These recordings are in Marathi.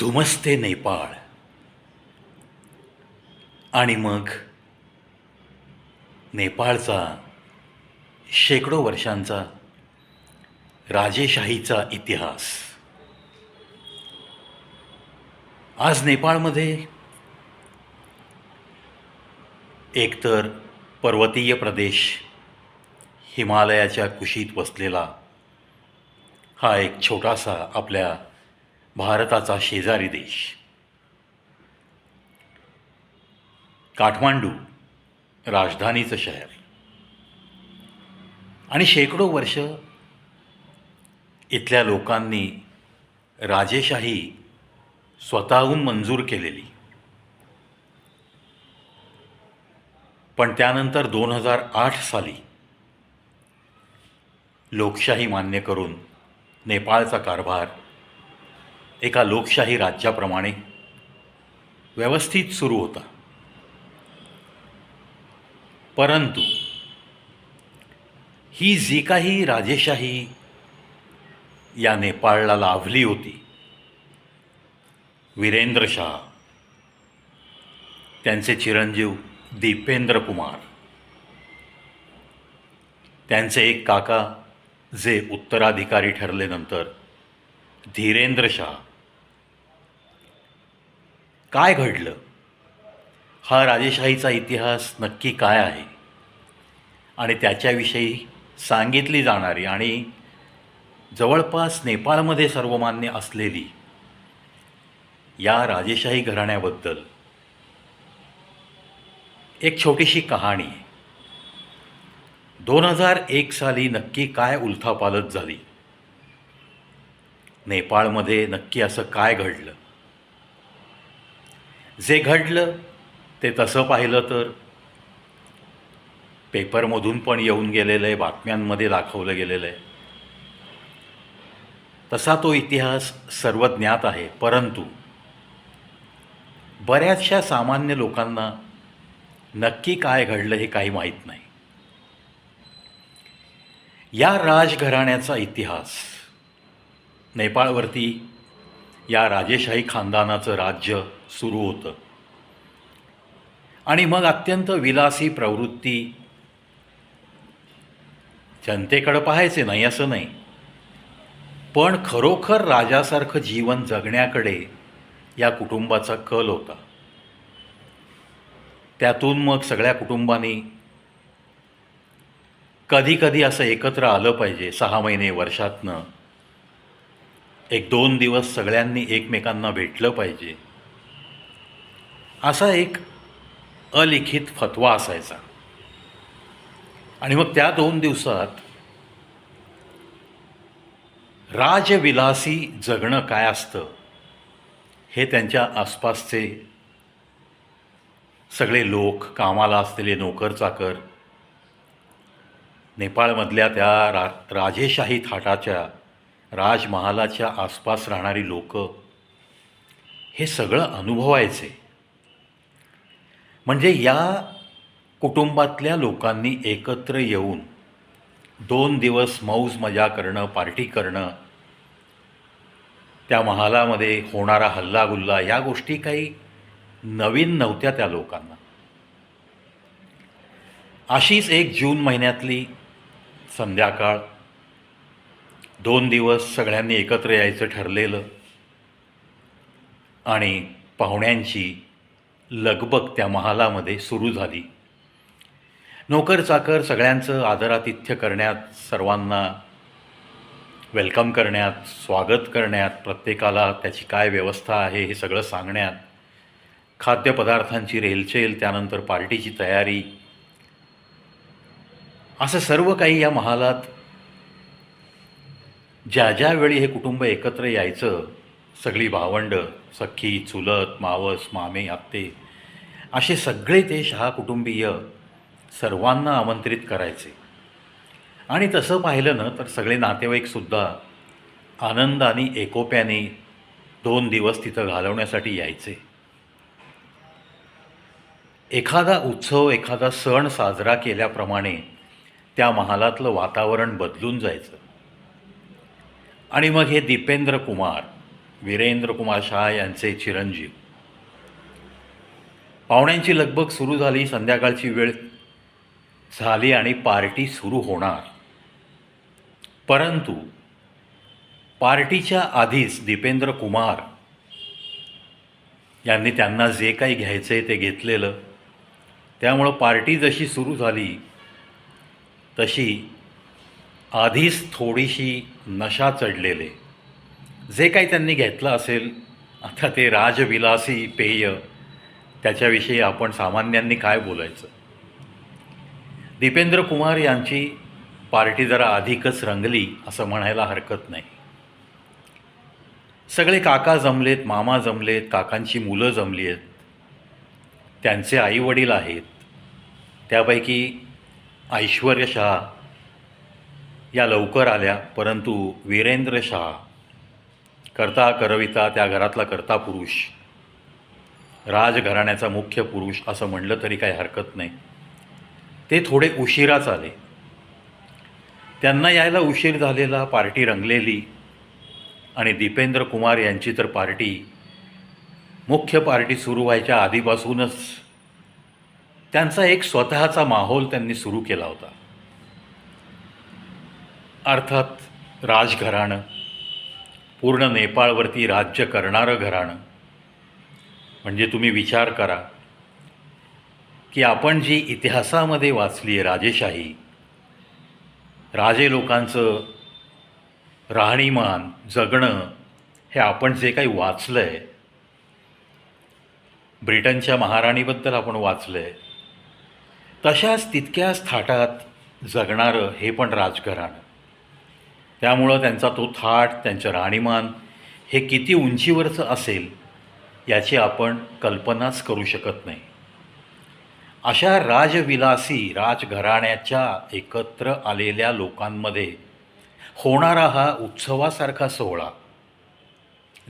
धुमसते नेपाळ. आणि मग नेपाळचा शेकडो वर्षांचा राजेशाहीचा इतिहास. आज नेपाळमध्ये एकतर पर्वतीय प्रदेश हिमालयाच्या कुशीत वसलेला हा एक छोटासा आपल्या भारताचा शेजारी देश. काठमांडू राजधानीचं शहर. आणि शेकडो वर्ष इथल्या लोकांनी राजेशाही स्वतःहून मंजूर केलेली. पण त्यानंतर दोन हजार आठ साली लोकशाही मान्य करून नेपाळचा कारभार एका लोकशाही राज्याप्रमाणे व्यवस्थित सुरू होता. परंतु ही जी काही राजेशाही या नेपाळला लाभली होती वीरेंद्र शाह त्यांचे चिरंजीव दीपेंद्र कुमार त्यांचे एक काका जे उत्तराधिकारी ठरले नंतर धीरेंद्र शाह काय घडलं? हा राजेशाहीचा इतिहास नक्की काय आहे? आणि त्याच्याविषयी सांगितली जाणारी आणि जवळपास नेपाळमध्ये सर्वमान्य असलेली या राजेशाही घराण्याबद्दल एक छोटीशी कहाणी. आहे दोन हजार एक साली नक्की काय उलथापालत झाली? नेपाळमध्ये नक्की असं काय घडलं? जे घडलं ते तसं पाहिलं तर. पेपरमधून पण येऊन गेलेलं आहे बातम्यांमध्ये दाखवलं गेलेलं आहे. तसा तो इतिहास सर्वज्ञात आहे परंतु बऱ्याचशा सामान्य लोकांना नक्की काय घडलं हे काही माहीत नाही. या राजघराण्याचा इतिहास नेपाळवरती या राजेशाही खानदानाचं राज्य सुरू होतं. आणि मग अत्यंत विलासी प्रवृत्ती जनतेकडं पाहायचे नाही असं नाही. पण खरोखर राजासारखं जीवन जगण्याकडे या कुटुंबाचा कल होता. त्यातून मग सगळ्या कुटुंबांनी कधी कधी असं एकत्र आलं पाहिजे सहा महिने वर्षातनं. एक दोन दिवस सगळ्यांनी एकमेकांना भेटलं पाहिजे. असा एक अलिखित फतवा असायचा. आणि मग त्या दोन दिवसात राजविलासी जगणं काय असतं हे त्यांच्या आसपासचे सगळे लोक कामाला असलेले नोकर चाकर नेपाळमधल्या त्या रा राजेशाही थाटाच्या राजमहालाच्या आसपास राहणारी लोक हे सगळं अनुभवायचे. म्हणजे या कुटुंबातल्या लोकांनी एकत्र येऊन दोन दिवस मौज मजा करणं पार्टी करणं त्या महालामध्ये होणारा हल्लागुल्ला या गोष्टी काही नवीन नव्हत्या त्या लोकांना. अशीच एक जून महिन्यातली संध्याकाळ दोन दिवस सगळ्यांनी एकत्र यायचं ठरलेलं आणि पाहुण्यांची लगबग त्या महालामध्ये सुरू झाली. नोकर चाकर सगळ्यांचं आदरातिथ्य करण्यात सर्वांना वेलकम करण्यात स्वागत करण्यात प्रत्येकाला त्याची काय व्यवस्था आहे हे सगळं सांगण्यात खाद्यपदार्थांची रेलचेल त्यानंतर पार्टीची तयारी असं सर्व काही या महालात ज्या ज्या वेळी हे कुटुंब एकत्र यायचं सगळी भावंडं सख्खी चुलत मावस मामे आत्ते असे सगळे ते शहा कुटुंबीय सर्वांना आमंत्रित करायचे. आणि तसं पाहिलं ना तर सगळे नातेवाईकसुद्धा आनंदाने एकोप्याने दोन दिवस तिथं घालवण्यासाठी यायचे. एखादा उत्सव एखादा सण साजरा केल्याप्रमाणे त्या महालातलं वातावरण बदलून जायचं. आणि मग हे दीपेंद्र कुमार वीरेंद्र कुमार शहा यांचे चिरंजीव पाहुण्यांची लगबग सुरू झाली संध्याकाळची वेळ झाली आणि पार्टी सुरू होणार. परंतु पार्टीच्या आधीच दीपेंद्र कुमार यांनी त्यांना जे काही घ्यायचं आहे ते घेतलेलं. त्यामुळं पार्टी जशी सुरू झाली तशी आधीच थोडीशी नशा चढलेले. जे काही त्यांनी घेतलं असेल आता ते राजविलासी पेय त्याच्याविषयी आपण सामान्यांनी काय बोलायचं? दीपेंद्र कुमार यांची पार्टी जरा अधिकच रंगली असं म्हणायला हरकत नाही. सगळे काका जमलेत मामा जमलेत काकांची मुलं जमली आहेत त्यांचे आईवडील आहेत. त्यापैकी ऐश्वर्य शहा या लवकर आल्या परंतु वीरेंद्र शहा करता करविता त्या घरातला करता पुरुष राजघराण्याचा मुख्य पुरुष असं म्हणलं तरी काही हरकत नाही. ते थोडे उशिराच आले. त्यांना यायला उशीर झालेला पार्टी रंगलेली आणि दीपेंद्र कुमार यांची तर पार्टी मुख्य पार्टी सुरू व्हायच्या आधीपासूनच त्यांचा एक स्वतःचा माहोल त्यांनी सुरू केला होता. अर्थात राजघराणं पूर्ण नेपाळवरती राज्य करणारं घराणं म्हणजे तुम्ही विचार करा की आपण जी इतिहासामध्ये वाचली आहे राजेशाही राजे लोकांचं राहणीमान जगणं हे आपण जे काही वाचलं आहे ब्रिटनच्या महाराणीबद्दल आपण वाचलं आहे तशाच तितक्याच थाटात जगणारं हे पण राजघराणं. त्यामुळं त्यांचा तो थाट त्यांचं राहणीमान हे किती उंचीवरचं असेल याची आपण कल्पनाच करू शकत नाही. अशा राजविलासी राजघराण्याच्या एकत्र आलेल्या लोकांमध्ये होणारा हा उत्सवासारखा सोहळा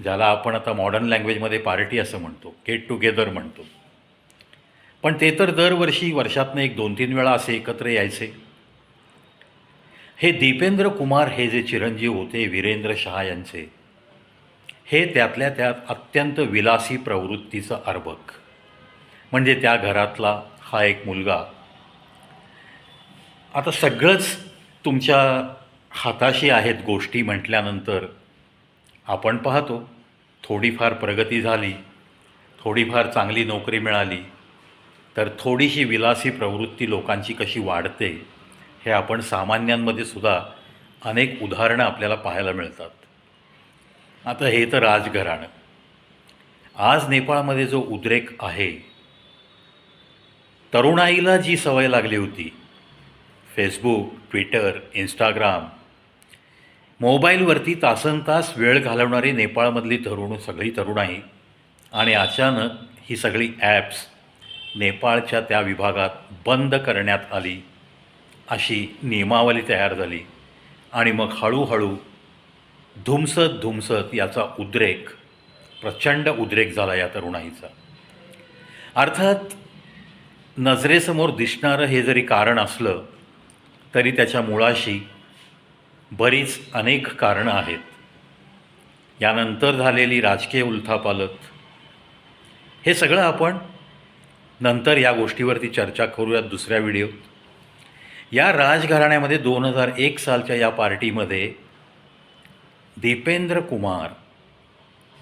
ज्याला आपण आता मॉडर्न लँग्वेजमध्ये पार्टी असं म्हणतो गेट टुगेदर म्हणतो. पण ते तर दरवर्षी वर्षातनं एक दोन तीन वेळा असे एकत्र यायचे. हे दीपेंद्र कुमार हे जे चिरंजीव होते वीरेंद्र शहा यांचे हे त्यातल्या त्यात अत्यंत विलासी प्रवृत्तीचं अर्भक. म्हणजे त्या घरातला हा एक मुलगा. आता सगळंच तुमच्या हाताशी आहेत गोष्टी म्हटल्यानंतर आपण पाहतो थोडीफार प्रगती झाली थोडीफार चांगली नोकरी मिळाली तर थोडीशी विलासी प्रवृत्ती लोकांची कशी वाढते हे आपण सामान्यांमध्ये सुद्धा अनेक उदाहरणं आपल्याला पाहायला मिळतात. आता हे तर राजघराणं. आज नेपाळमध्ये जो उद्रेक आहे तरुणाईला जी सवय लागली होती फेसबुक ट्विटर इंस्टाग्राम मोबाईलवरती तासन तास वेळ घालवणारी नेपाळमधली तरुण सगळी तरुणाई आणि अचानक ही सगळी ॲप्स नेपाळच्या त्या विभागात बंद करण्यात आली अशी नियमावली तयार झाली आणि मग हळूहळू धुमसत धुमसत याचा उद्रेक प्रचंड उद्रेक झाला या तरुणाईचा. अर्थात नजरेसमोर दिसणारं हे जरी कारण असलं तरी त्याच्या मुळाशी बरीच अनेक कारणं आहेत. यानंतर झालेली राजकीय उलथापालत हे सगळं आपण नंतर या गोष्टीवरती चर्चा करूयात दुसऱ्या व्हिडिओत. या राजघराण्यामध्ये दोन हजार एक सालच्या या पार्टीमध्ये दीपेंद्र कुमार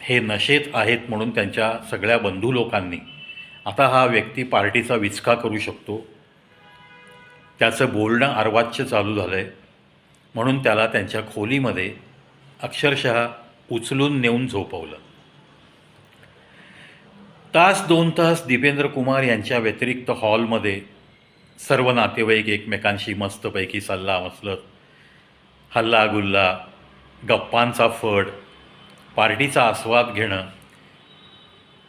हे नशेत आहेत म्हणून त्यांच्या सगळ्या बंधू लोकांनी आता हा व्यक्ती पार्टीचा विचका करू शकतो. त्याचं बोलणं अर्वाच्य चालू झालं आहे म्हणून त्याला त्यांच्या खोलीमध्ये अक्षरशः उचलून नेऊन झोपवलं. तास दोन तास दीपेंद्र कुमार यांच्या व्यतिरिक्त हॉलमध्ये सर्व नातेवाईक एकमेकांशी मस्तपैकी सल्ला मसलत हल्ला गुल्ला गप्पांचा फड पार्टीचा आस्वाद घेणं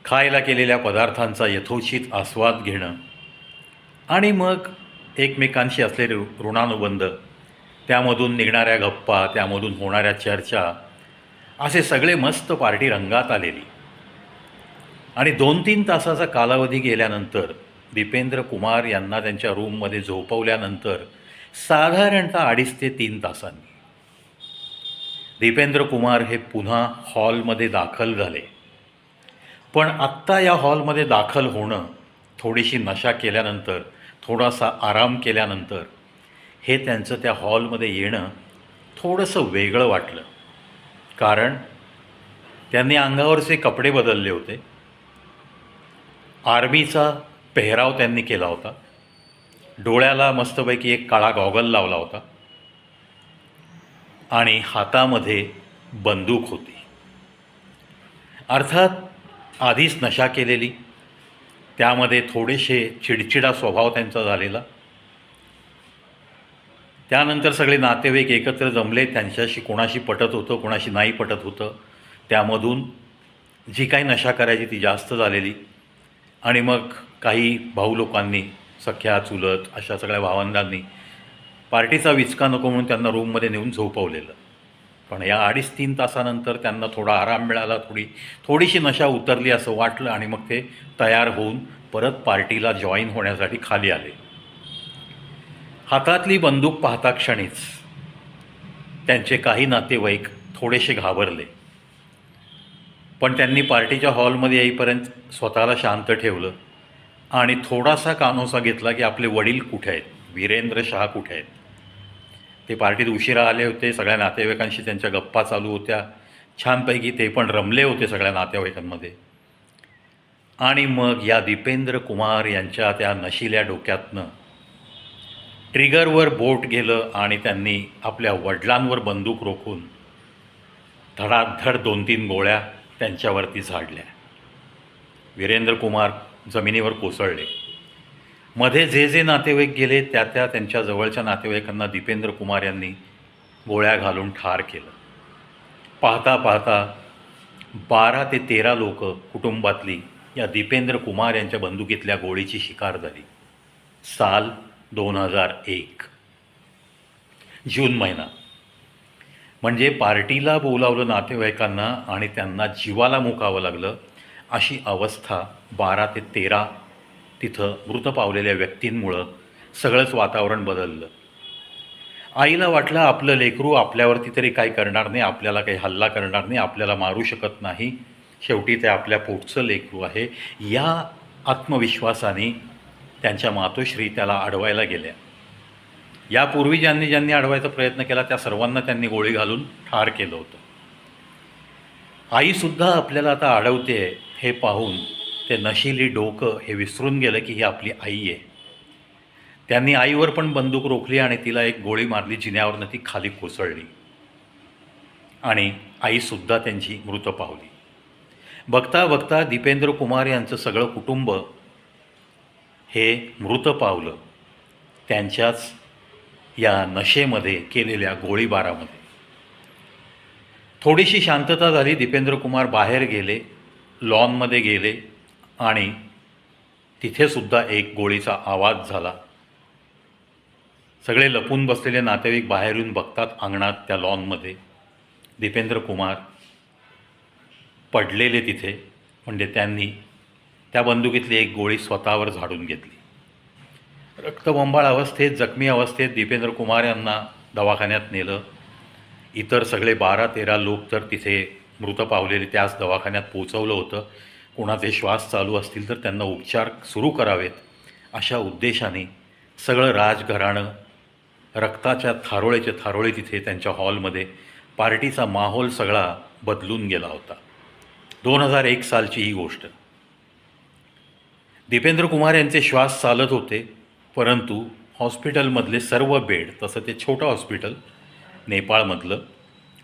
खायला केलेल्या पदार्थांचा यथोचित आस्वाद घेणं आणि मग एकमेकांशी असलेले ऋणानुबंध त्यामधून निघणाऱ्या गप्पा त्यामधून होणाऱ्या चर्चा असे सगळे मस्त पार्टी रंगात आलेली. आणि दोन तीन तासाचा कालावधी गेल्यानंतर दीपेंद्र कुमार यांना त्यांच्या रूममध्ये झोपवल्यानंतर साधारणतः अडीच ते तीन तासांनी दीपेंद्र कुमार हे पुन्हा हॉलमध्ये दाखल झाले. पण आत्ता या हॉलमध्ये दाखल होणं थोडीशी नशा केल्यानंतर थोडासा आराम केल्यानंतर हे त्यांचं त्या हॉलमध्ये येणं थोडंसं वेगळं वाटलं. कारण त्यांनी अंगावरचे कपडे बदलले होते. आर्मीचा पेहराव त्यांनी केला होता. डोळ्याला मस्तपैकी एक काळा गॉगल लावला होता. आणि हातामध्ये बंदूक होती. अर्थात आधीच नशा केलेली त्यामध्ये थोडेसे चिडचिडा स्वभाव त्यांचा झालेला. त्यानंतर सगळे नातेवाईक एकत्र जमले त्यांच्याशी कोणाशी पटत होतं कोणाशी नाही पटत होतं. त्यामधून जी काही नशा करायची ती जास्त झालेली. आणि मग काही भाऊ लोकांनी सख्या चुलत अशा सगळ्या भावंडांनी पार्टीचा विचका नको म्हणून त्यांना रूममध्ये नेऊन झोपवलेलं. पण या अडीच तीन तासानंतर त्यांना थोडा आराम मिळाला थोडी थोडीशी नशा उतरली असं वाटलं आणि मग ते तयार होऊन परत पार्टीला जॉईन होण्यासाठी खाली आले. हातातली बंदूक पाहता क्षणीच त्यांचे काही नातेवाईक थोडेसे घाबरले. पण त्यांनी पार्टीच्या हॉलमध्ये येईपर्यंत स्वतःला शांत ठेवलं आणि थोडासा कानोसा घेतला की आपले वडील कुठे आहेत? वीरेंद्र शहा कुठे आहेत? ते पार्टीत उशिरा आले होते सगळ्या नातेवाईकांशी त्यांच्या गप्पा चालू होत्या. छानपैकी ते पण रमले होते सगळ्या नातेवाईकांमध्ये. आणि मग या दीपेंद्र कुमार यांच्या त्या नशिल्या डोक्यातनं ट्रिगरवर बोट गेलं आणि त्यांनी आपल्या वडिलांवर बंदूक रोखून धडाधड दोन तीन गोळ्या त्यांच्यावरती झाडल्या. वीरेंद्र कुमार जमिनीवर कोसळले. मध्ये जे जे नातेवाईक गेले त्या त्या त्यांच्या जवळच्या नातेवाईकांना दीपेंद्र कुमार यांनी गोळ्या घालून ठार केलं. पाहता पाहता बारा ते तेरा लोक कुटुंबातली या दीपेंद्र कुमार यांच्या बंदुकीतल्या गोळीची शिकार झाली. साल दोन हजार एक. जून महिना. म्हणजे पार्टीला बोलावलं नातेवाईकांना आणि त्यांना जीवाला मुकावं लागलं अशी अवस्था बारा ते तेरा तिथं मृत पावलेल्या व्यक्तींमुळं सगळंच वातावरण बदललं. आईला वाटलं आपलं लेकरू आपल्यावरती तरी काही करणार नाही आपल्याला काही हल्ला करणार नाही आपल्याला मारू शकत नाही. शेवटी ते आपल्या पोटचं लेकरू आहे. या आत्मविश्वासाने त्यांच्या मातोश्री त्याला अडवायला गेल्या. यापूर्वी ज्यांनी ज्यांनी अडवायचा प्रयत्न केला त्या सर्वांना त्यांनी गोळी घालून ठार केलं होतं. आईसुद्धा आपल्याला आता अडवते हे पाहून ते नशिली डोकं हे विसरून गेलं की ही आपली आई आहे. त्यांनी आईवर पण बंदूक रोखली आणि तिला एक गोळी मारली जिन्यावरनं ती खाली कोसळली. आणि आईसुद्धा त्यांची मृत पावली. बघता बघता दीपेंद्र कुमार यांचं सगळं कुटुंब हे मृत पावलं त्यांच्याच या नशेमध्ये केलेल्या गोळीबारामध्ये. थोडीशी शांतता झाली दीपेंद्र कुमार बाहेर गेले लॉनमध्ये गेले आणि तिथेसुद्धा एक गोळीचा आवाज झाला. सगळे लपून बसलेले नातेवाईक बाहेर येऊन बघतात अंगणात त्या लॉनमध्ये. दीपेंद्र कुमार पडलेले तिथे म्हणजे त्यांनी त्या बंदुकीतली एक गोळी स्वतःवर झाडून घेतली. रक्तबंबाळ अवस्थेत जखमी अवस्थेत दीपेंद्र कुमार यांना दवाखान्यात नेलं. इतर सगळे बारा तेरा लोक तर तिथे मृत पावलेले त्याच दवाखान्यात पोचवलं होतं. कोणाचे श्वास चालू असतील तर त्यांना उपचार सुरू करावेत अशा उद्देशाने सगळं राजघराणं रक्ताच्या थारोळेचे थारोळे तिथे त्यांच्या हॉलमध्ये पार्टीचा माहोल सगळा बदलून गेला होता. दोन हजार एक सालची ही गोष्ट. दीपेंद्र कुमार यांचे श्वास चालत होते परंतु हॉस्पिटलमधले सर्व बेड तसं ते छोटं हॉस्पिटल नेपाळमधलं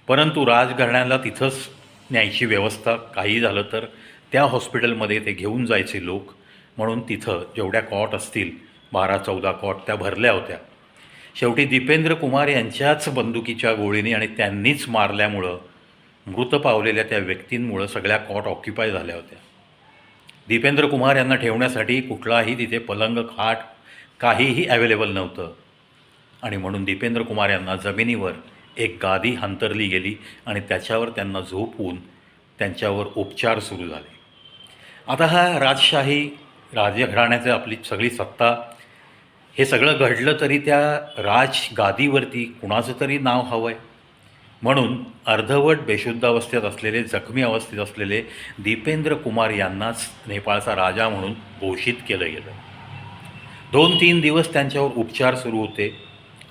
परंतु राजघराण्याला तिथंच न्यायची व्यवस्था काही झालं तर त्या हॉस्पिटलमध्ये ते घेऊन जायचे लोक म्हणून तिथं जेवढ्या कॉट असतील बारा चौदा कॉट त्या भरल्या होत्या. शेवटी दीपेंद्र कुमार यांच्याच बंदुकीच्या गोळीने आणि त्यांनीच मारल्यामुळं मृत पावलेल्या त्या व्यक्तींमुळं सगळ्या कॉट ऑक्युपाय झाल्या होत्या. दीपेंद्र कुमार यांना ठेवण्यासाठी कुठलाही तिथे पलंग खाट काहीही अवेलेबल नव्हतं. आणि म्हणून दीपेंद्र कुमार यांना जमिनीवर एक गादी हंतरली गेली आणि त्याच्यावर त्यांना झोपवून त्यांच्यावर उपचार सुरू झाले. आता हा राजशाही राजघराण्याचं आपली सगळी सत्ता हे सगळं घडलं तरी त्या राजगादीवरती कुणाचं तरी नाव हवं आहे म्हणून अर्धवट बेशुद्धावस्थेत असलेले जखमी अवस्थेत असलेले दीपेंद्र कुमार यांनाच नेपाळचा राजा म्हणून घोषित केलं गेलं. दोन तीन दिवस त्यांच्यावर उपचार सुरू होते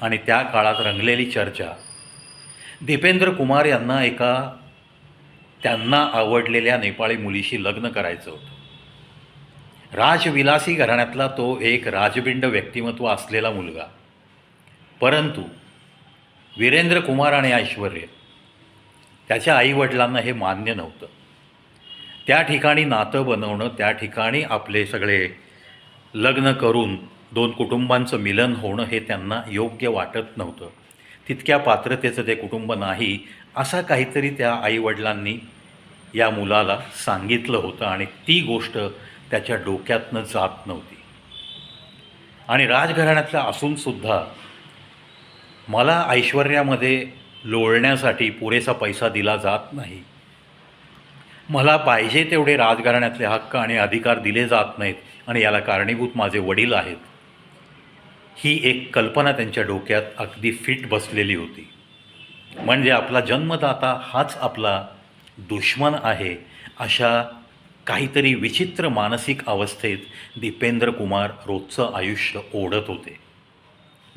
आणि त्या काळात रंगलेली चर्चा. दीपेंद्र कुमार यांना एका त्यांना आवडलेल्या नेपाळी मुलीशी लग्न करायचं होतं. राजविलासी घराण्यातला तो एक राजबिंड व्यक्तिमत्व असलेला मुलगा. परंतु वीरेंद्र कुमार आणि ऐश्वर्य त्याच्या आईवडिलांना हे मान्य नव्हतं. त्या ठिकाणी नातं बनवणं त्या ठिकाणी आपले सगळे लग्न करून दोन कुटुंबांचं मिलन होणं हे त्यांना योग्य वाटत नव्हतं. तितक्या पात्रतेचं ते कुटुंब नाही असा काहीतरी त्या आईवडिलांनी या मुलाला सांगितलं होतं आणि ती गोष्ट त्याच्या डोक्यातनं जात नव्हती. आणि राजघराण्यातला असूनसुद्धा मला ऐश्वर्यामध्ये लोळण्यासाठी पुरेसा पैसा दिला जात नाही. मला पाहिजे तेवढे राजघराण्यातले हक्क आणि अधिकार दिले जात नाहीत आणि याला कारणीभूत माझे वडील आहेत. ही एक कल्पना त्यांच्या डोक्यात अगदी फिट बसलेली होती. म्हणजे आपला जन्मदाता हाच आपला दुश्मन आहे अशा काहीतरी विचित्र मानसिक अवस्थेत दीपेंद्र कुमार रोजचं आयुष्य ओढत होते.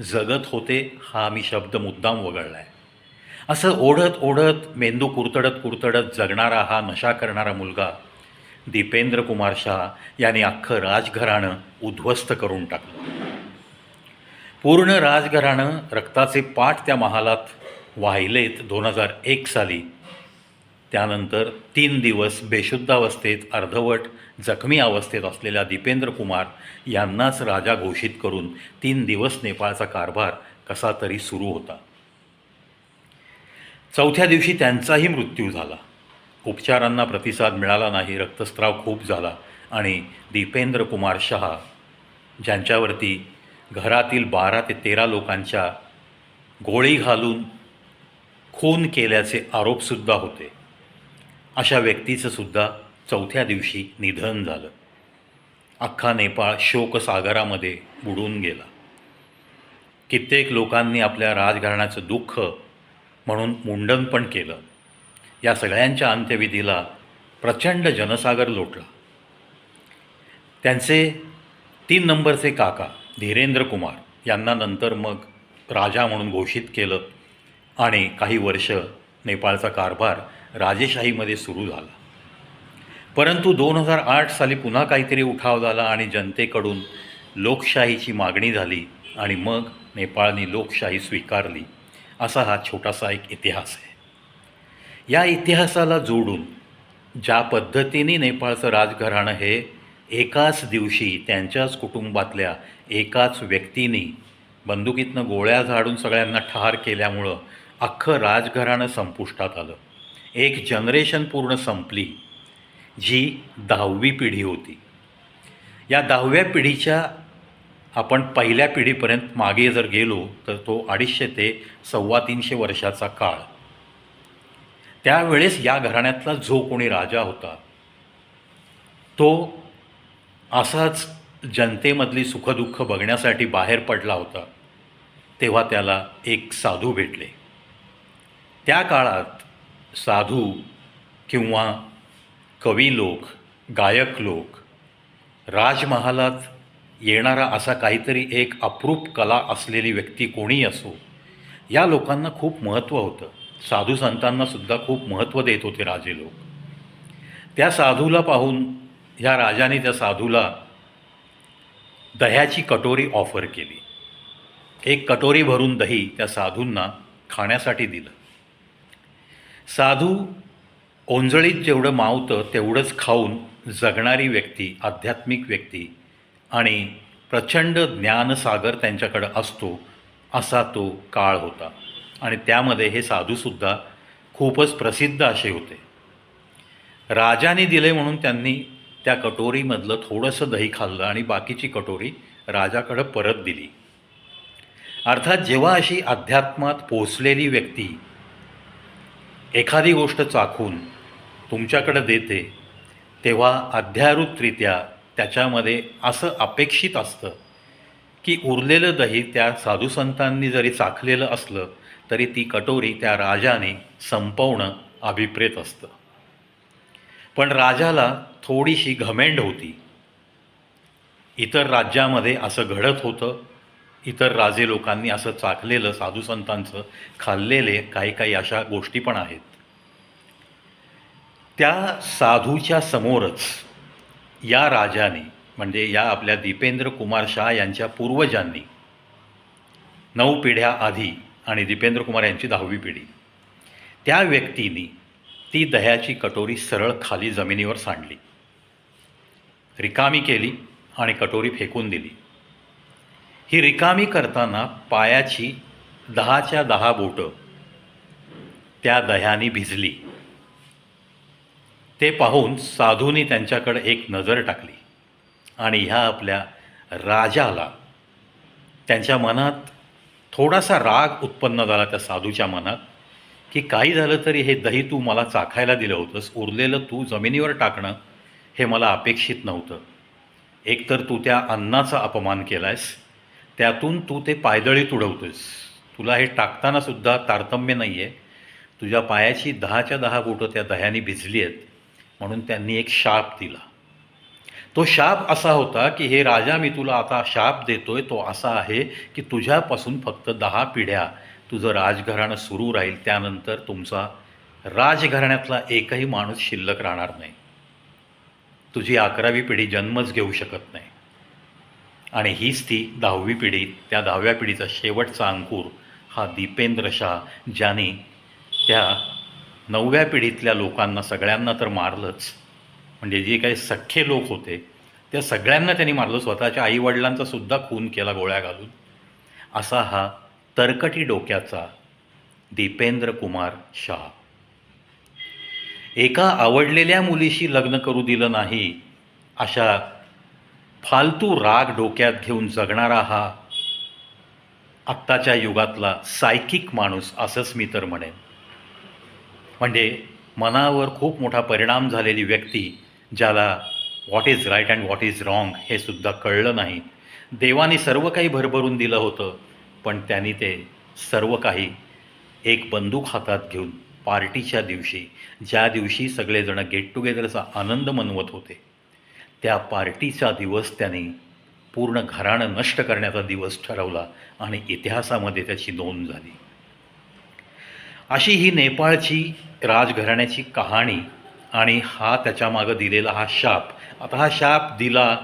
जगत होते हा मी शब्द मुद्दाम वगळला आहे असं ओढत ओढत मेंदू कुरतडत कुरतडत जगणारा हा नशा करणारा मुलगा दीपेंद्र कुमार शाह याने अख्खं राजघराणं उद्ध्वस्त करून टाकलं. पूर्ण राजघराणं रक्ताचे पाठ त्या महालात वाहिलेत दोन हजार एक साली. त्यानंतर तीन दिवस बेशुद्धावस्थेत अर्धवट जखमी अवस्थेत असलेल्या दीपेंद्र कुमार यांनाच राजा घोषित करून तीन दिवस नेपाळचा कारभार कसा तरी सुरू होता. चौथ्या दिवशी त्यांचाही मृत्यू झाला. उपचारांना प्रतिसाद मिळाला नाही रक्तस्त्राव खूप झाला आणि दीपेंद्र कुमार शहा ज्यांच्यावरती घरातील बारा ते तेरा लोकांच्या गोळी घालून खून केल्याचे आरोपसुद्धा होते. अशा व्यक्तीचं सुद्धा चौथ्या दिवशी निधन झालं. अख्खा नेपाळ शोकसागरामध्ये बुडून गेला. कित्येक लोकांनी आपल्या राजघराण्याचं दुःख म्हणून मुंडन पण केलं. या सगळ्यांच्या अंत्यविधीला प्रचंड जनसागर लोटला. त्यांचे तीन नंबरचे काका धीरेंद्र कुमार यांना नंतर मग राजा म्हणून घोषित केलं आणि काही वर्ष नेपाळचा कारभार राजेशाहीमध्ये सुरू झाला. परंतु दोन हजार आठ साली पुन्हा काहीतरी उठाव झाला आणि जनतेकडून लोकशाहीची मागणी झाली आणि मग नेपाळने लोकशाही स्वीकारली असा हा छोटासा एक इतिहास आहे. या इतिहासाला जोडून ज्या पद्धतीने नेपाळचं राजघराणं हे एकाच दिवशी त्यांच्याच कुटुंबातल्या एकाच व्यक्तीने बंदुकीतनं गोळ्या झाडून सगळ्यांना ठार केल्यामुळं अख्खं राजघराणं संपुष्टात आलं. एक जनरेशन पूर्ण संपली जी दहावी पिढी होती. या दहाव्या पिढीच्या आपण पहिल्या पिढीपर्यंत मागे जर गेलो तर तो अडीचशे ते सव्वा तीनशे वर्षाचा काळ. त्यावेळेस या घराण्यातला जो कोणी राजा होता तो असाच जनतेमधली सुखदुःख बघण्यासाठी बाहेर पडला होता तेव्हा त्याला एक साधू भेटले. त्या काळात साधू किंवा कवी लोक गायक लोक राजमहालात येणारा असा काहीतरी एक अप्रूप कला असलेली व्यक्ती कोणी असो या लोकांना खूप महत्त्व होतं. साधू संतांनासुद्धा खूप महत्त्व देत होते राजे लोक. त्या साधूला पाहून ह्या राजाने त्या साधूला दह्याची कटोरी ऑफर केली. एक कटोरी भरून दही त्या साधूंना खाण्यासाठी दिलं. साधू ओंजळीत जेवढं मावतं तेवढंच खाऊन जगणारी व्यक्ती आध्यात्मिक व्यक्ती आणि प्रचंड ज्ञानसागर त्यांच्याकडं असतो असा तो काळ होता. आणि त्यामध्ये हे साधूसुद्धा खूपच प्रसिद्ध असे होते. राजाने दिले म्हणून त्यांनी त्या कटोरीमधलं थोडंसं दही खाल्लं आणि बाकीची कटोरी राजाकडं परत दिली. अर्थात जेव्हा अशी अध्यात्मात पोचलेली व्यक्ती एखादी गोष्ट चाखून तुमच्याकडं देते तेव्हा अध्यारूतरित्या त्याच्यामध्ये असं अपेक्षित असतं की उरलेलं दही त्या साधुसंतांनी जरी चाखलेलं असलं तरी ती कटोरी त्या राजाने संपवणं अभिप्रेत असतं. पण राजाला थोडीशी घमेंड होती. इतर राज्यामध्ये असं घडत होतं इतर राजे लोकांनी असं चाखलेलं साधूसंतांचं खाल्लेले काही काही अशा गोष्टी पण आहेत. त्या साधूच्या समोरच या राजाने म्हणजे या आपल्या दीपेंद्र कुमार शाह यांच्या पूर्वजांनी नऊ पिढ्या आधी आणि दीपेंद्र कुमार यांची दहावी पिढी त्या व्यक्तीने ती दह्याची कटोरी सरळ खाली जमिनीवर सांडली. रिकामी केली आणि कटोरी फेकून दिली. ही रिकामी करताना पायाची दहाच्या दहा बोटं त्या दह्याने भिजली. ते पाहून साधूंनी त्यांच्याकडे एक नजर टाकली आणि ह्या आपल्या राजाला त्यांच्या मनात थोडासा राग उत्पन्न झाला त्या साधूच्या मनात की काही झालं तरी हे दही तू मला चाखायला दिलं होतंस उरलेलं तू जमिनीवर टाकणं हे मला अपेक्षित नव्हतं. एकतर तू त्या अन्नाचा अपमान केला आहेस त्यातून तू ते पायदळीत उडवतोस तुला हे टाकतानासुद्धा तारतम्य नाही आहे तुझ्या पायाची दहाच्या दहा बोटं त्या दह्याने भिजली आहेत म्हणून त्यांनी एक शाप दिला. तो शाप असा होता की हे राजा मी तुला आता शाप देतोय तो असा आहे की तुझ्यापासून फक्त दहा पिढ्या तुझं राजघराणं सुरू राहील. त्यानंतर तुमचा राजघराण्यातला एकही माणूस शिल्लक राहणार नाही. तुझी अकरावी पिढी जन्मच घेऊ शकत नाही. आणि हीच ती दहावी पिढी त्या दहाव्या पिढीचा शेवटचा अंकुर हा दीपेंद्र शाह ज्याने त्या नवव्या पिढीतल्या लोकांना सगळ्यांना तर मारलंच. म्हणजे जे काही सख्खे लोक होते त्या सगळ्यांना त्यांनी मारलं. स्वतःच्या आईवडिलांचा सुद्धा खून केला गोळ्या घालून. असा हा तरकटी डोक्याचा दीपेंद्र कुमार शाह. एका आवडलेल्या मुलीशी लग्न करू दिलं नाही अशा फालतू राग डोक्यात घेऊन जगणारा हा आत्ताच्या युगातला सायकिक माणूस असंच मी तर म्हणेन. म्हणजे मनावर खूप मोठा परिणाम झालेली व्यक्ती ज्याला what is right and what is wrong हे सुद्धा कळलं नाही. देवाने सर्व काही भरभरून दिलं होतं पण त्यांनी ते सर्व काही एक बंदूक हातात घेऊन पार्टीच्या दिवशी ज्या दिवशी सगळेजण गेट टुगेदरचा आनंद मनवत होते त्या पार्टीचा दिवस त्याने पूर्ण घराणं नष्ट करण्याचा दिवस ठरवला आणि इतिहासामध्ये त्याची नोंद झाली. अशी ही नेपाळची राजघराण्याची कहाणी आणि हा त्याच्यामागं दिलेला हा शाप आता हा शाप दिला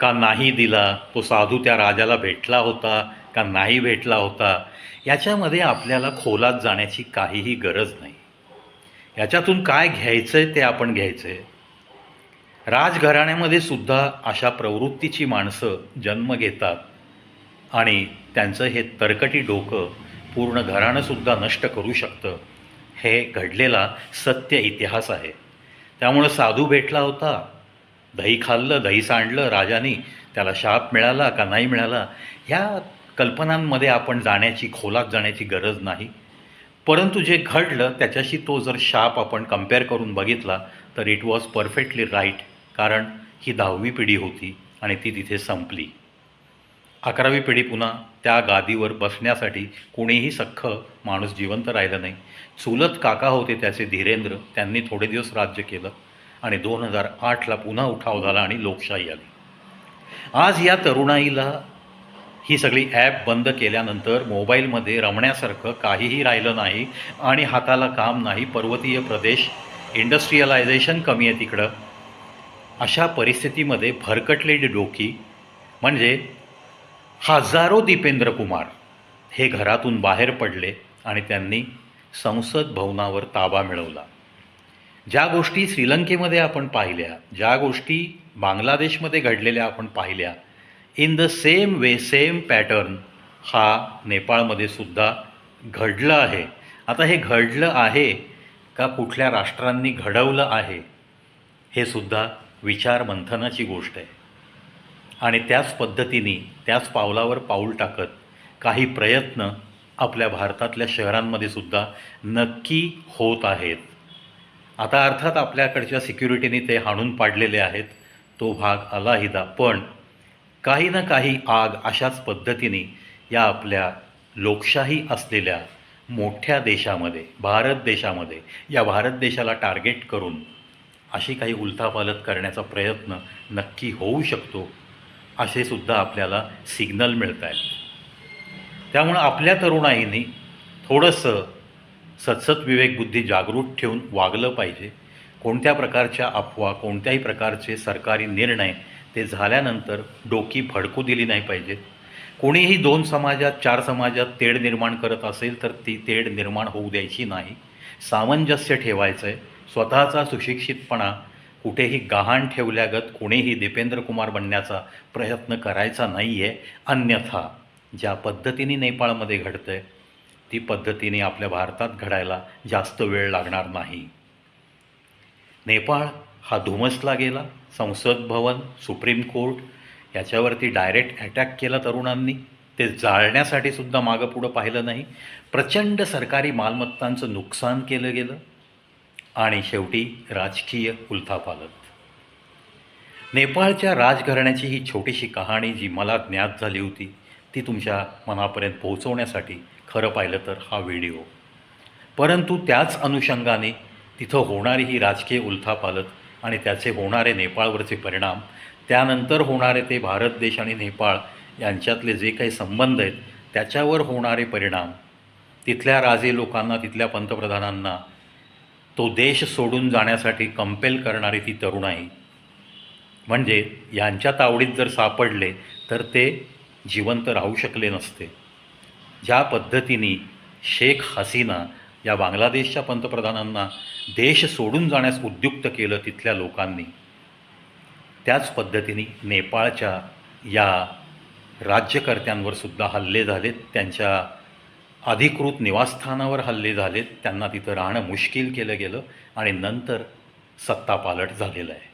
का नाही दिला तो साधू त्या राजाला भेटला होता का नाही भेटला होता याच्यामध्ये आपल्याला खोलात जाण्याची काहीही गरज नाही. याच्यातून काय घ्यायचं आहे ते आपण घ्यायचं आहे राजघराण्यामध्ये सुद्धा अशा प्रवृत्तीची माणसं जन्म घेतात. आणि त्यांचं हे तरकटी डोकं पूर्ण घराणंसुद्धा नष्ट करू शकतं. हे घडलेला सत्य इतिहास आहे. त्यामुळं साधू भेटला होता. दही खाल्लं दही सांडलं राजानी त्याला शाप मिळाला का नाही मिळाला ह्या कल्पनांमध्ये आपण जाण्याची खोलात जाण्याची गरज नाही. परंतु जे घडलं त्याच्याशी तो जर शाप आपण कंपेअर करून बघितला तर इट वॉज परफेक्टली राईट कारण ही दहावी पिढी होती आणि ती तिथे संपली. अकरावी पिढी पुन्हा त्या गादीवर बसण्यासाठी कोणीही सख्ख माणूस जिवंत राहिलं नाही. चुलत काका होते त्याचे धीरेंद्र त्यांनी थोडे दिवस राज्य केलं आणि दोन हजार आठला पुन्हा उठाव झाला आणि लोकशाही आली. आज या तरुणाईला ही सगळी ॲप बंद केल्यानंतर मोबाईलमध्ये रमण्यासारखं काहीही राहिलं नाही आणि हाताला काम नाही. पर्वतीय प्रदेश इंडस्ट्रियलायझेशन कमी आहे तिकडं. अशा परिस्थितीमध्ये भरकटलेली डोकी म्हणजे हजारो दीपेंद्र कुमार हे घरातून बाहेर पडले आणि त्यांनी संसद भवनावर ताबा मिळवला. ज्या गोष्टी श्रीलंकेमध्ये आपण पाहिल्या ज्या गोष्टी बांगलादेशमध्ये घडलेल्या आपण पाहिल्या in the same way same pattern हा नेपाळमध्ये सुद्धा घडलं आहे. आता हे घडलं आहे का कुठल्या राष्ट्रांनी घडवलं आहे हे सुद्धा विचार मंथनाची गोष्ट आहे. आणि त्याच पद्धतीने त्याच पावलावर पाऊल टाकत काही प्रयत्न आपल्या भारतातल्या शहरांमध्ये सुद्धा नक्की होत आहेत. आता अर्थात आपल्याकडच्या सिक्युरिटीने ते हाणून पाडलेले आहेत तो भाग अलाहिदा पण काही ना काही आग अशाच पद्धतीने या आपल्या लोकशाही असलेल्या मोठ्या देशामध्ये भारत देशामध्ये या भारत देशाला टार्गेट करून अशी काही उलथापालत करण्याचा प्रयत्न नक्की होऊ शकतो असे सुद्धा आपल्याला सिग्नल मिळत आहेत. त्यामुळं आपल्या तरुणाईनी थोडंसं सतसत विवेकबुद्धी जागृत ठेवून वागलं पाहिजे. कोणत्या प्रकारच्या अफवा कोणत्याही प्रकारचे सरकारी निर्णय ते झाल्यानंतर डोकी फडकू दिली नाही पाहिजेत. कोणीही दोन समाजात चार समाजात तेढ निर्माण करत असेल तर ती तेढ निर्माण होऊ द्यायची नाही. सामंजस्य ठेवायचं आहे स्वतःचा सुशिक्षितपणा कुठेही गहाण ठेवल्यागत कुणीही दीपेंद्र कुमार बनण्याचा प्रयत्न करायचा नाही आहे अन्यथा ज्या पद्धतीने नेपाळमध्ये घडतं आहे ती पद्धतीने आपल्या भारतात घडायला जास्त वेळ लागणार नाही. नेपाळ हा धुमसला गेला. संसद भवन सुप्रीम कोर्ट याच्यावरती डायरेक्ट अटॅक केला तरुणांनी. ते जाळण्यासाठी सुद्धा मागं पुढं पाहिलं नाही. प्रचंड सरकारी मालमत्तांचं नुकसान केलं गेलं. आणि शेवटी राजकीय उलथापालत नेपाळच्या राजघराण्याची ही छोटीशी कहाणी जी मला ज्ञात झाली होती ती तुमच्या मनापर्यंत पोहोचवण्यासाठी खरं पाहिलं तर हा व्हिडिओ. परंतु त्याच अनुषंगाने तिथं होणारी ही राजकीय उलथापालत आणि त्याचे होणारे नेपाळवरचे परिणाम त्यानंतर होणारे ते भारत देश आणि नेपाळ यांच्यातले जे काही संबंध आहेत त्याच्यावर होणारे परिणाम तिथल्या राजे लोकांना तिथल्या पंतप्रधानांना तो देश सोडून जाण्यासाठी कंपेल करणारी ती तरुणाई म्हणजे यांच्या तावडीत जर सापडले तर ते जिवंत राहू शकले नसते. ज्या पद्धतीने शेख हसीना या बांगलादेशच्या पंतप्रधानांना देश सोडून जाण्यास उद्युक्त केलं तिथल्या लोकांनी त्याच पद्धतीने नेपाळच्या या राज्यकर्त्यांवर सुद्धा हल्ले झालेत. त्यांच्या अधिकृत निवासस्थानावर हल्ले झालेत. त्यांना तिथं राहणं मुश्किल केलं गेलं आणि नंतर सत्तापालट झालेलं आहे.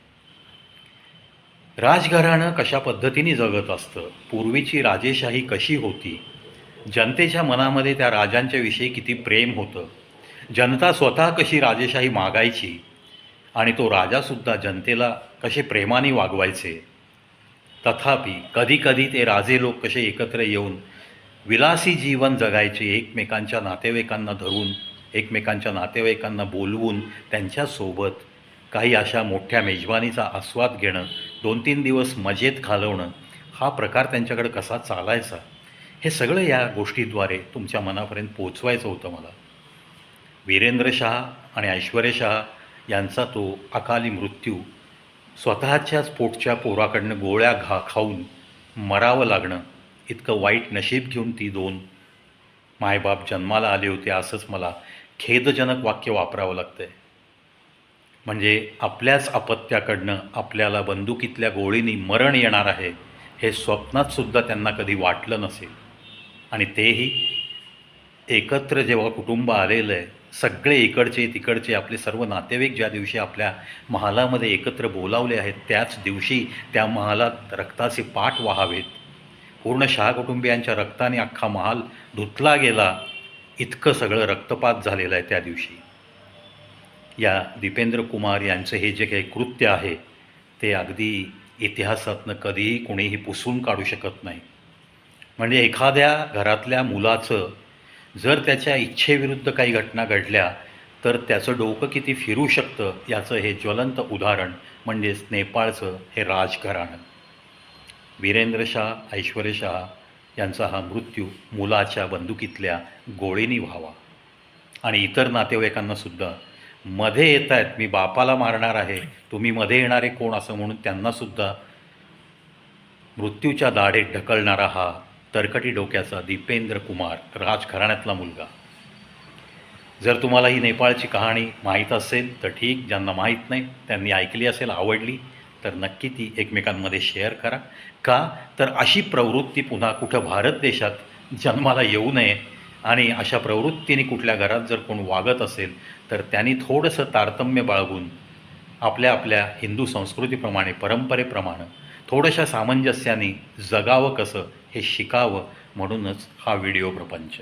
राजघराणं कशा पद्धतीने जगत असतं? पूर्वीची राजेशाही कशी होती? जनतेच्या मनामध्ये त्या राजांच्याविषयी किती प्रेम होतं? जनता स्वतः कशी राजेशाही मागायची? आणि तो राजासुद्धा जनतेला कसे प्रेमाने वागवायचे? तथापि कधीकधी ते राजे लोक कसे एकत्र येऊन विलासी जीवन जगायचे एकमेकांच्या नातेवाईकांना धरून एकमेकांच्या नातेवाईकांना बोलवून त्यांच्यासोबत काही अशा मोठ्या मेजवानीचा आस्वाद घेणं दोन तीन दिवस मजेत घालवणं हा प्रकार त्यांच्याकडे कसा चालायचा हे सगळं या गोष्टीद्वारे तुमच्या मनापर्यंत पोचवायचं होतं मला. वीरेंद्र शहा आणि ऐश्वर्य शहा यांचा तो अकाली मृत्यू स्वतःच्याच पोटच्या पोराकडनं गोळ्या घा खाऊन मरावं लागणं इतकं वाईट नशीब घेऊन ती दोन मायबाप जन्माला आले होते असंच मला खेदजनक वाक्य वापरावं लागतं आहे म्हणजे आपल्याच अपत्याकडनं आपल्याला बंदुकीतल्या गोळीनी मरण येणार आहे हे स्वप्नातसुद्धा त्यांना कधी वाटलं नसेल. आणि तेही एकत्र जेव्हा कुटुंब आलेलं आहे सगळे इकडचे तिकडचे आपले सर्व नातेवाईक ज्या दिवशी आपल्या महालामध्ये एकत्र बोलावले आहेत त्याच दिवशी त्या महालात रक्ताचे पाठ व्हावेत. पूर्ण शहा कुटुंबियांच्या रक्ताने अख्खा महाल धुतला गेला. इतकं सगळं रक्तपात झालेलं आहे त्या दिवशी. या दीपेंद्र कुमार यांचं हे जे काही कृत्य आहे ते अगदी इतिहासातनं कधीही कोणीही पुसून काढू शकत नाही. म्हणजे एखाद्या घरातल्या मुलाचं जर त्याच्या इच्छेविरुद्ध काही घटना घडल्या तर त्याचं डोकं किती फिरू शकतं याचं हे ज्वलंत उदाहरण म्हणजेच नेपाळचं हे राजघराणं. वीरेंद्र शाह ऐश्वर्य शाह यांचा हा मृत्यू मुलाच्या बंदुकीतल्या गोळीनी व्हावा. आणि इतर नातेवाईकांनासुद्धा मध्ये येत आहेत मी बापाला मारणार आहे तुम्ही मध्ये येणारे कोण असं म्हणून त्यांनासुद्धा मृत्यूच्या दाढेत ढकलणारा हा तरकटी डोक्याचा दीपेंद्र कुमार राजघराण्यातला मुलगा. जर तुम्हाला ही नेपाळची कहाणी माहीत असेल तर ठीक ज्यांना माहीत नाही त्यांनी ऐकली असेल आवडली तर नक्की ती एकमेकांमध्ये शेअर करा. का? तर अशी प्रवृत्ती पुन्हा कुठं भारत देशात जन्माला येऊ नये आणि अशा प्रवृत्तीने कुठल्या घरात जर कोण वागत असेल तर त्यांनी थोडंसं तारतम्य बाळगून आपल्या आपल्या हिंदू संस्कृतीप्रमाणे परंपरेप्रमाणे थोड्याशा सामंजस्याने जगावं कसं हे शिकावं म्हणूनच हा व्हिडिओ प्रपंच.